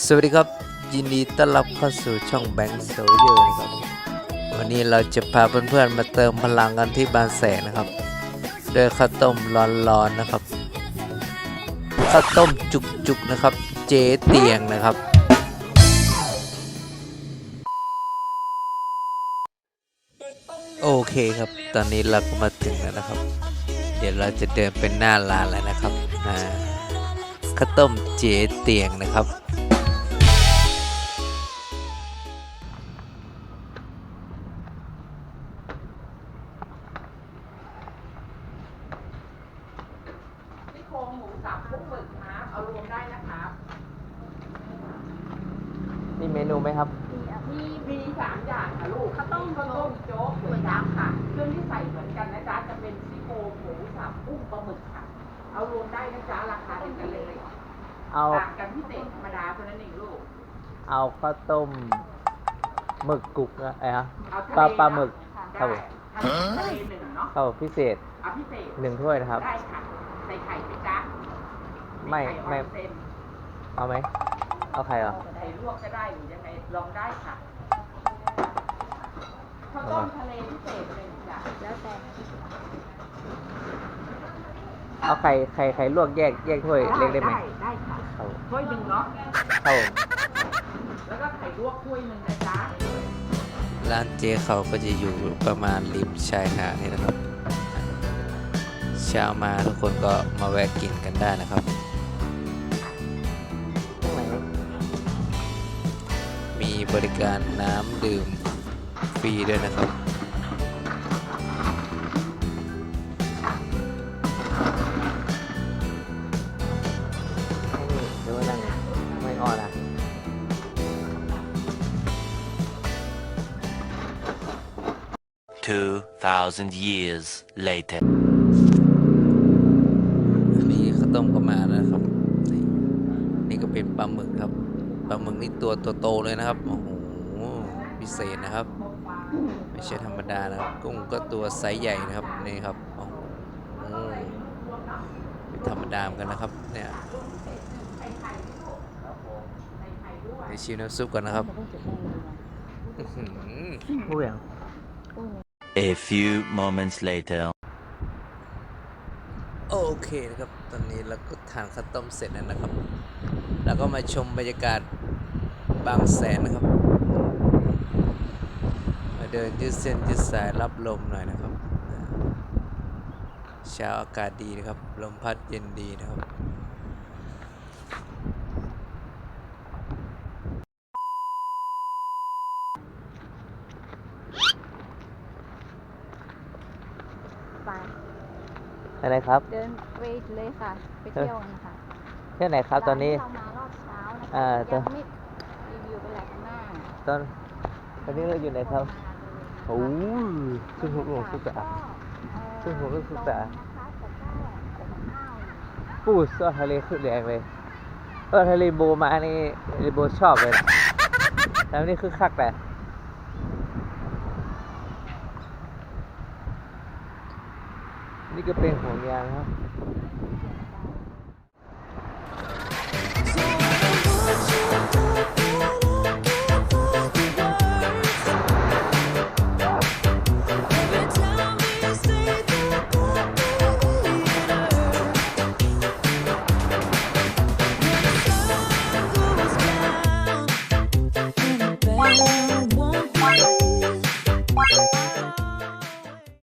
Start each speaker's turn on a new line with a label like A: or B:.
A: สวัสดีครับ ยินดีต้อนรับเข้าสู่ช่องแบงค์โซเยอร์นะครับ วันนี้เราจะพาเพื่อนๆมาเติมพลังกันที่บางแสนนะครับด้วยข้าวต้มร้อนๆนะครับข้าวต้มจุกๆนะครับ เจ๊เตียงนะครับ โอเคครับ ตอนนี้เราก็มาถึงแล้วนะครับ เดี๋ยวเราจะเดินเป็นหน้าร้านแล้วนะครับข้าวต้มเจ๊เตียงนะครับ
B: เมนู
A: ไหมครับ
B: มีมีสามอย่างค่ะลูกข้าวต้มข้าวต้มโจ๊กก๋วยจั๊บค่ะ เครื่องที่ใส่เหมือนกันนะจ๊ะจะเป็นซี่โครงหมูสับกุ้งปลาหมึกค่ะ เอารวมได้นะจ๊ะราคาเดียวกันเลย
A: เอา
B: ต่างกันพิเศษธรรมดาเท่านั้นเองลูก
A: เอาข้าวต้มหมึกกุกนะไอ้ฮะ
B: เอาทะ
A: ปลา
B: เล
A: ปลาหมึกครับผม
B: ได้ทะเลหนึ่งเนาะ
A: ข้าวพิเศษ
B: เอาพิเศษ
A: หนึ่งถ้วยนะครับ
B: ได้ค่ะ ใส่ไข่ไหมจ๊ะ
A: ไม่
B: ไข่ออน
A: ไม่
B: เซ็น
A: เอาไหม เอาใครเหรอ
B: ไข่ลวกก็ได้หรือยังไงลองได้ค่ะข้าวต้มทะเลพิเศษหนึ่งจ้ะแล้วแต่
A: เอาไข่ไข่ไข่ลวกแยกแยกถ้วยเล็กได้ไหม
B: ได้ค่ะ
A: ครับผม
B: ถ้วยหนึ่งเนาะ
A: ครับผม
B: แล้วก็ไข่ลวกถ้วยหนึ่งนะจ๊ะ
A: ร้านเจ๊เขาก็จะอยู่ประมาณริมชายหาดนี่นะครับเช้ามาทุกคนก็มาแวะกินกันได้นะครับ บริการน้ำดื่มฟรีด้วยนะครับนี่ดูนั่งไม่อ่อนอะ
C: 2,000 years later.
A: อันนี้ข้าวต้มก็มาแล้วนะครับนี่นี่ก็เป็นปลาหมึกครับป ลาหมึกนี่ตัวโตๆเลยนะครับ โอ้โห พิเศษนะครับ ไม่ใช่ธรรมดานะครับ กุ้งก็ตัวไซส์ใหญ่นะครับ นี่ครับ โอ้โหไม่ธรรมดาเหมือนกันนะครับ เนี่ยไปชิมน้ำซุปก่อนนะครับอื้อหือผู้อย่าง
C: A few moments later.
A: โอเคนะครับ ตอนนี้เราก็ทานข้าวต้มเสร็จแล้วนะครับ แล้วก็มาชมบรรยากาศ บางแสนนะครับ มาเดินยืดเส้นยืดสายรับลมหน่อยนะครับเช้าอากาศดีนะครับ ลมพัดเย็นดีนะครับ
D: ไป
A: อะไรครับ
D: เดินไปเลยค่ะ ไปเที่ยวกันค่ะ
A: เที่ยวไหนครับตอนนี้
D: ร้าที่เรามารอบเช้านะ
A: อ่า
D: คะ
A: ตอน
D: ยังไม่รีวิวไปแล้วข้างหน้า
A: ตอนตอนนี้เราอยู่ไหนครับโอ้ยขึ้นหัวลงสุดอะขึ้นหัวลงสุดอะปูดซอสทะเลสุดแรงเลยเออทะเลโบมานี่ทะเลโบชอบเลยนะแล้วนี่คือคักแต่นี่ก็เป็นห่วงยางครับ